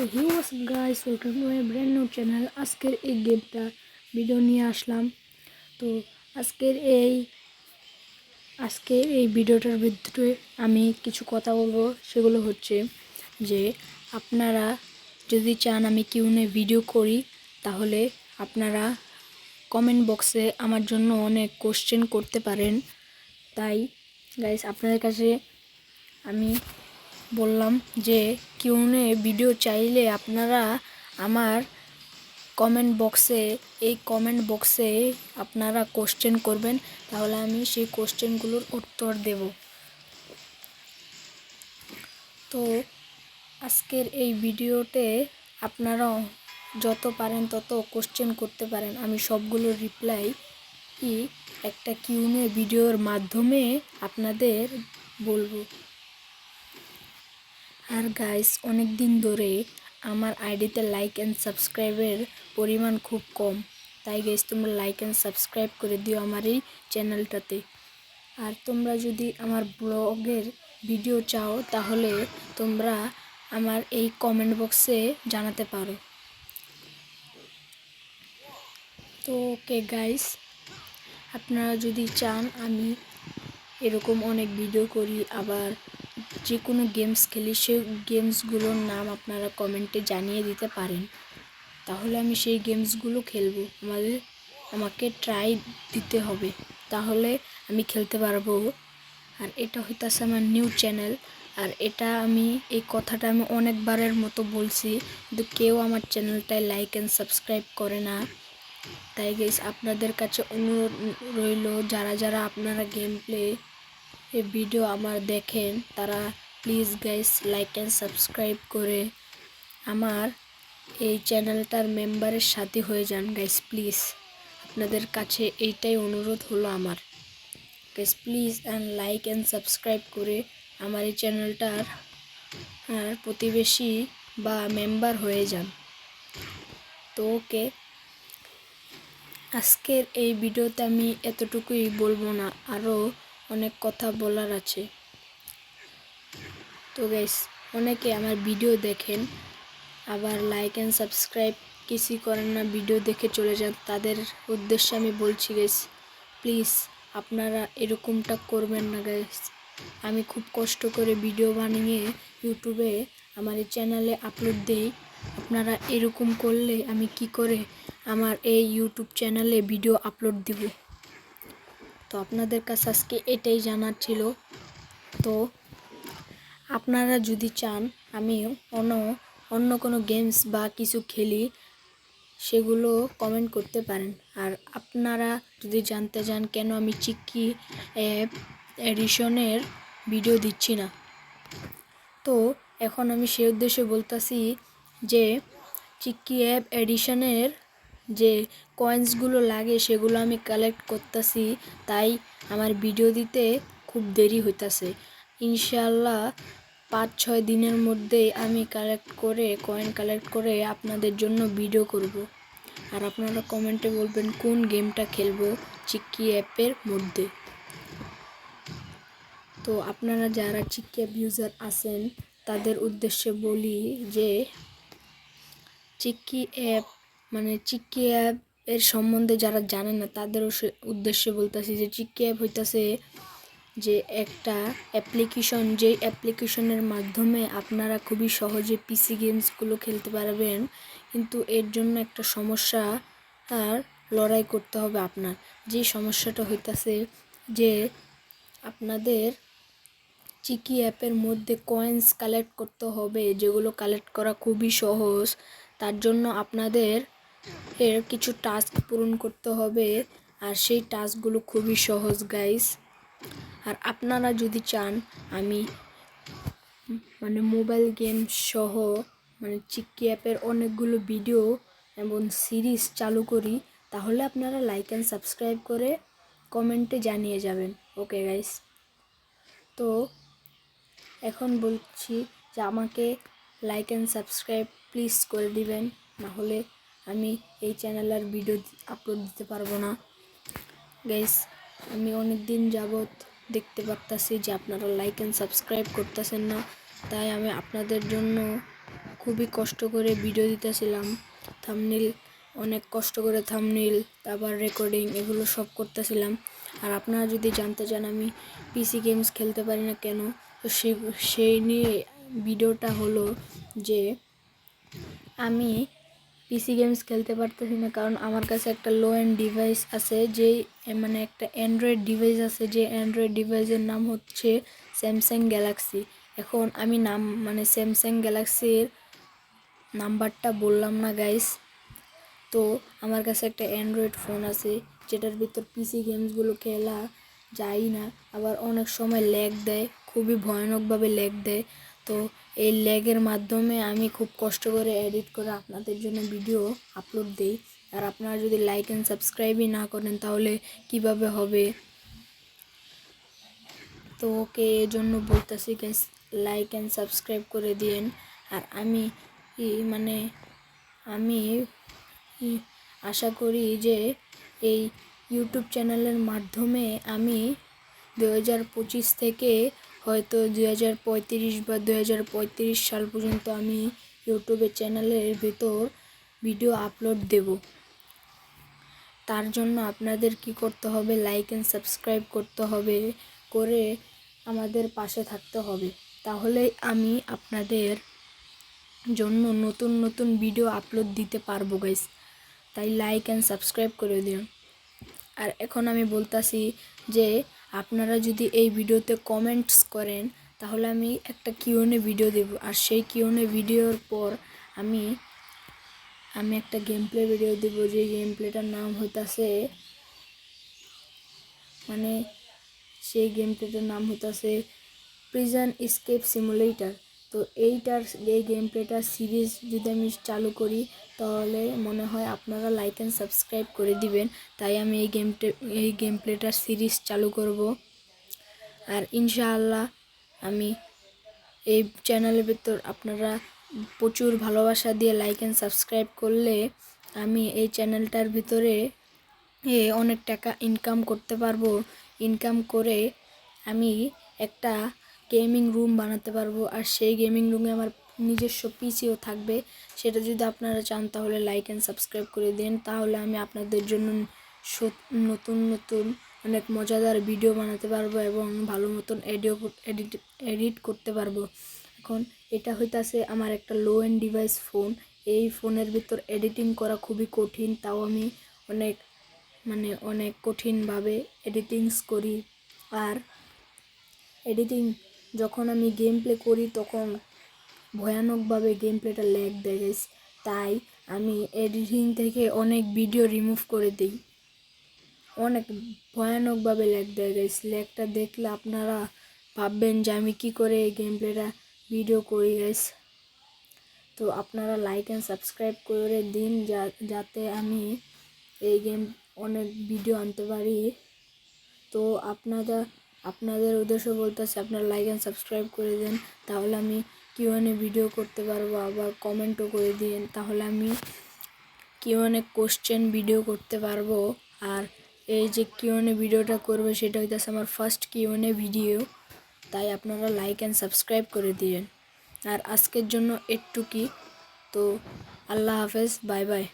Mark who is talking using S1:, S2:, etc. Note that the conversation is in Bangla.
S1: So hi was guys welcome to my brand new channel আজকের এই গেমটা ভিডিও নিয়ে আসলাম। তো, আজকের এই আজকের এই ভিডিওটার ভিতরে আমি কিছু কথা বলব। সেগুলো হচ্ছে যে, আপনারা যদি চান আমি কিউনে ভিডিও করি, তাহলে আপনারা কমেন্ট বক্সে আমার জন্য অনেক কোশ্চেন করতে পারেন। তাই গাইস আপনাদের কাছে আমি বললাম যে, কিউনে ভিডিও চাইলে আপনারা আমার কমেন্ট বক্সে এই কমেন্ট বক্সে আপনারা কোশ্চেন করবেন, তাহলে আমি সেই কোশ্চেনগুলোর উত্তর দেব। তো আজকের এই ভিডিওতে আপনারা যত পারেন তত কোশ্চেন করতে পারেন, আমি সবগুলোর রিপ্লাই একটা কিউনে ভিডিওর মাধ্যমে আপনাদের বলব। আর গাইস অনেক দিন ধরে আমার আইডিতে লাইক অ্যান্ড সাবস্ক্রাইবের পরিমাণ খুব কম। তাই গাইস তোমরা লাইক অ্যান্ড সাবস্ক্রাইব করে দিও আমার এই চ্যানেলটাতে আর তোমরা যদি আমার ব্লগের ভিডিও চাও, তাহলে তোমরা আমার এই কমেন্ট বক্সে জানাতে পারো। তো ওকে গাইস আপনারা যদি চান আমি এরকম অনেক ভিডিও করি, আবার যে কোনো গেমস খেলি সেই গেমসগুলোর নাম আপনারা কমেন্টে জানিয়ে দিতে পারেন। তাহলে আমি সেই গেমসগুলো খেলব। আমাদের, আমাকে ট্রাই দিতে হবে। তাহলে আমি খেলতে পারব। আর এটা হইতাছে আমার নিউ চ্যানেল আর এটা আমি, এই কথাটা আমি অনেকবারের মতো বলছি। কিন্তু কেউ আমার চ্যানেলটায় লাইক অ্যান্ড সাবস্ক্রাইব করে না। তাই গেস আপনাদের কাছে অনুরোধ রইল, যারা যারা আপনারা গেম প্লে এই ভিডিও আমার দেখেন, তারা please guys like and subscribe করে আমার এই চ্যানেলটার মেম্বারের সাথে হয়ে যান গাইস প্লিজ আপনাদের কাছে এইটাই অনুরোধ হলো আমার। Guys please and like and subscribe করে আমার এই চ্যানেলটার প্রতিবেশী বা মেম্বার হয়ে যান। তো ওকে, আজকের এই ভিডিওতে আমি এতটুকুই বলব না। আরও অনেক কথা বলার আছে। তো গাইস অনেকে আমার ভিডিও দেখেন, আবার লাইক অ্যান্ড সাবস্ক্রাইব কিছুই করেন না ভিডিও দেখে চলে যান। তাদের উদ্দেশ্যে আমি বলছি গাইস প্লিজ আপনারা এরকমটা করবেন না গাইস আমি খুব কষ্ট করে ভিডিও বানিয়ে ইউটিউবে আমার এই চ্যানেলে আপলোড দিই। আপনারা এরকম করলে আমি কি করে আমার এই ইউটিউব চ্যানেলে ভিডিও আপলোড দিব? তো আপনাদের কাছে আজকে এটাই জানার ছিল। তো আপনারা যদি চান, আমি অন্য অন্য কোনো গেমস বা কিছু খেলি, সেগুলো কমেন্ট করতে পারেন। আর আপনারা যদি জানতে চান, কেন আমি চিকি অ্যাপ এডিশনের ভিডিও দিচ্ছি না? তো এখন আমি সে উদ্দেশ্যে বলতেছি যে চিকি অ্যাপ এডিশনের যে কয়েন্সগুলো লাগে সেগুলো আমি কালেক্ট করতেছি, তাই আমার ভিডিও দিতে খুব দেরি হইতাছে ইনশাল্লাহ পাঁচ ছয় দিনের মধ্যেই আমি কালেক্ট করে কয়েন কালেক্ট করে আপনাদের জন্য ভিডিও করব। আর আপনারা কমেন্টে বলবেন, কোন গেমটা খেলব চিক্কি অ্যাপের মধ্যে তো আপনারা যারা চিক্কি অ্যাপ ইউজার আছেন, তাদের উদ্দেশ্যে বলি যে চিক্কি অ্যাপ মানে চিক্কি অ্যাপ এর সম্বন্ধে যারা জানে না তাদের উদ্দেশ্যে বলতেছি যে চিক্কি অ্যাপ হইতাছে যে একটা অ্যাপ্লিকেশন যেই অ্যাপ্লিকেশনের মাধ্যমে আপনারা খুবই সহজে পিসি গেমসগুলো খেলতে পারবেন। কিন্তু এর জন্য একটা সমস্যা আর লড়াই করতে হবে আপনার। যে সমস্যাটা হইতাছে যে আপনাদের চিকি অ্যাপের মধ্যে কয়েন্স কালেক্ট করতে হবে, যেগুলো কালেক্ট করা খুবই সহজ। তার জন্য আপনাদের এর কিছু টাস্ক পূরণ করতে হবে। আর সেই টাস্কগুলো খুবই সহজ গাইস আর আপনারা যদি চান, আমি মানে মোবাইল গেম সহ মানে চিক্কি অ্যাপের অনেকগুলো ভিডিও এবং সিরিজ চালু করি, তাহলে আপনারা লাইক অ্যান্ড সাবস্ক্রাইব করে কমেন্টে জানিয়ে যাবেন। ওকে গাইস তো এখন বলছি যে আমাকে লাইক অ্যান্ড সাবস্ক্রাইব প্লিজ করে দিবেন, নাহলে আমি এই চ্যানেল আর ভিডিও আপলোড দিতে পারব না। গাইস আমি অনেক দিন যাবৎ দেখতে পারতাছি যে আপনারা লাইক অ্যান্ড সাবস্ক্রাইব করতেছেন না। তাই আমি আপনাদের জন্য খুবই কষ্ট করে ভিডিও দিতেছিলাম। থামনিল অনেক কষ্ট করে থামনিল তারপর রেকর্ডিং এগুলো সব করতেছিলাম। আর আপনারা যদি জানতে চান আমি পিসি গেমস খেলতে পারি না কেন, তো সেই সেই নিয়ে ভিডিওটা হলো যে আমি পিসি গেমস খেলতে পারতেছি না কারণ আমার কাছে একটা লো এন্ড ডিভাইস আছে এ, মানে একটা অ্যান্ড্রয়েড ডিভাইস আছে যে অ্যান্ড্রয়েড ডিভাইসের নাম হচ্ছে স্যামসাং গ্যালাক্সি এখন আমি নাম মানে স্যামসাং গ্যালাক্সির নাম্বারটা বললাম না গাইস তো আমার কাছে একটা অ্যান্ড্রয়েড ফোন আছে যেটার ভিতর পিসি গেমসগুলো খেলা যায় না আবার অনেক সময় ল্যাগ দেয় খুবই ভয়ানকভাবে ল্যাগ দেয়। তো এই ল্যাগের মাধ্যমে আমি খুব কষ্ট করে এডিট করে আপনাদের জন্য ভিডিও আপলোড দেই। আর আপনারা যদি লাইক অ্যান্ড সাবস্ক্রাইবই না করেন তাহলে কীভাবে হবে? তো ওকে এর জন্য বলতেছি গাইস লাইক অ্যান্ড সাবস্ক্রাইব করে দিন আর আমি মানে আমি আশা করি যে এই ইউটিউব চ্যানেলের মাধ্যমে আমি দু হাজার পঁচিশ থেকে হয়তো দুই হাজার পঁয়ত্রিশ বা দু হাজার পঁয়ত্রিশ সাল পর্যন্ত আমি ইউটিউবের চ্যানেলের ভিতর ভিডিও আপলোড দেব। তার জন্য আপনাদের কি করতে হবে? লাইক অ্যান্ড সাবস্ক্রাইব করতে হবে, করে আমাদের পাশে থাকতে হবে। তাহলে আমি আপনাদের জন্য নতুন নতুন ভিডিও আপলোড দিতে পারব গাইস তাই লাইক অ্যান্ড সাবস্ক্রাইব করে দিন। আর এখন আমি বলতাছি যে আপনারা যদি এই ভিডিওতে কমেন্টস করেন, তাহলে আমি একটা কিউনে ভিডিও দেব। আর সেই কিউনে ভিডিওর পর আমি আমি একটা গেম প্লে ভিডিও দেব, যে গেম প্লেটার নাম হইতাছে মানে সেই গেম প্লেটার নাম হইতাছে প্রিজন স্কেপ সিমুলেটার তো এইটার, এই গেম প্লেটার সিরিজ যদি আমি চালু করি তাহলে মনে হয় আপনারা লাইক অ্যান্ড সাবস্ক্রাইব করে দিবেন। তাই আমি এই গেম এই গেম প্লেটার সিরিজ চালু করব। আর ইনশাআল্লাহ আমি এই চ্যানেলের ভিতর আপনারা প্রচুর ভালোবাসা দিয়ে লাইক অ্যান্ড সাবস্ক্রাইব করলে আমি এই চ্যানেলটার ভিতরে এ অনেক টাকা ইনকাম করতে পারব। ইনকাম করে আমি একটা গেমিং রুম বানাতে পারব। আর সেই গেমিং রুমে আমার নিজস্ব পিসিও থাকবে। সেটা যদি আপনারা চান, তাহলে লাইক অ্যান্ড সাবস্ক্রাইব করে দিন। তাহলে আমি আপনাদের জন্য নতুন নতুন অনেক মজাদার ভিডিও বানাতে পারব এবং ভালো মতন এডিও এডিট এডিট করতে পারব। এখন এটা হইতাছে আমার একটা লো এন্ড ডিভাইস ফোন এই ফোনের ভিতর এডিটিং করা খুবই কঠিন। তাও আমি অনেক মানে অনেক কঠিনভাবে এডিটিংস করি। আর এডিটিং যখন আমি গেম প্লে করি, তখন ভয়ানকভাবে গেম প্লেটা ল্যাগ দেয় guys। তাই আমি এডিটিং থেকে অনেক ভিডিও রিমুভ করে দিই। অনেক ভয়ানকভাবে ল্যাগ দেয় গাইস ল্যাগটা দেখলে আপনারা ভাববেন যে আমি কি করে এই গেম প্লেটা ভিডিও করি গাইস তো আপনারা লাইক অ্যান্ড সাবস্ক্রাইব করে দিন যাতে আমি এই গেম অনেক ভিডিও আনতে পারি। তো আপনারা, আপনাদের উদ্দেশ্য বলতেছে আপনারা লাইক অ্যান্ড সাবস্ক্রাইব করে দেন। তাহলে আমি কিউএনএ ভিডিও করতে পারব, আবার কমেন্টও করে দিন। তাহলে আমি কিউএনএ কোশ্চেন ভিডিও করতে পারব। আর এই যে কিউএনএ ভিডিওটা করবে, সেটা হইতেছে আমার ফার্স্ট কিউএনএ ভিডিও তাই আপনারা লাইক অ্যান্ড সাবস্ক্রাইব করে দিবেন আর আজকের জন্য একটু কি তো আল্লাহ হাফেজ বাই বাই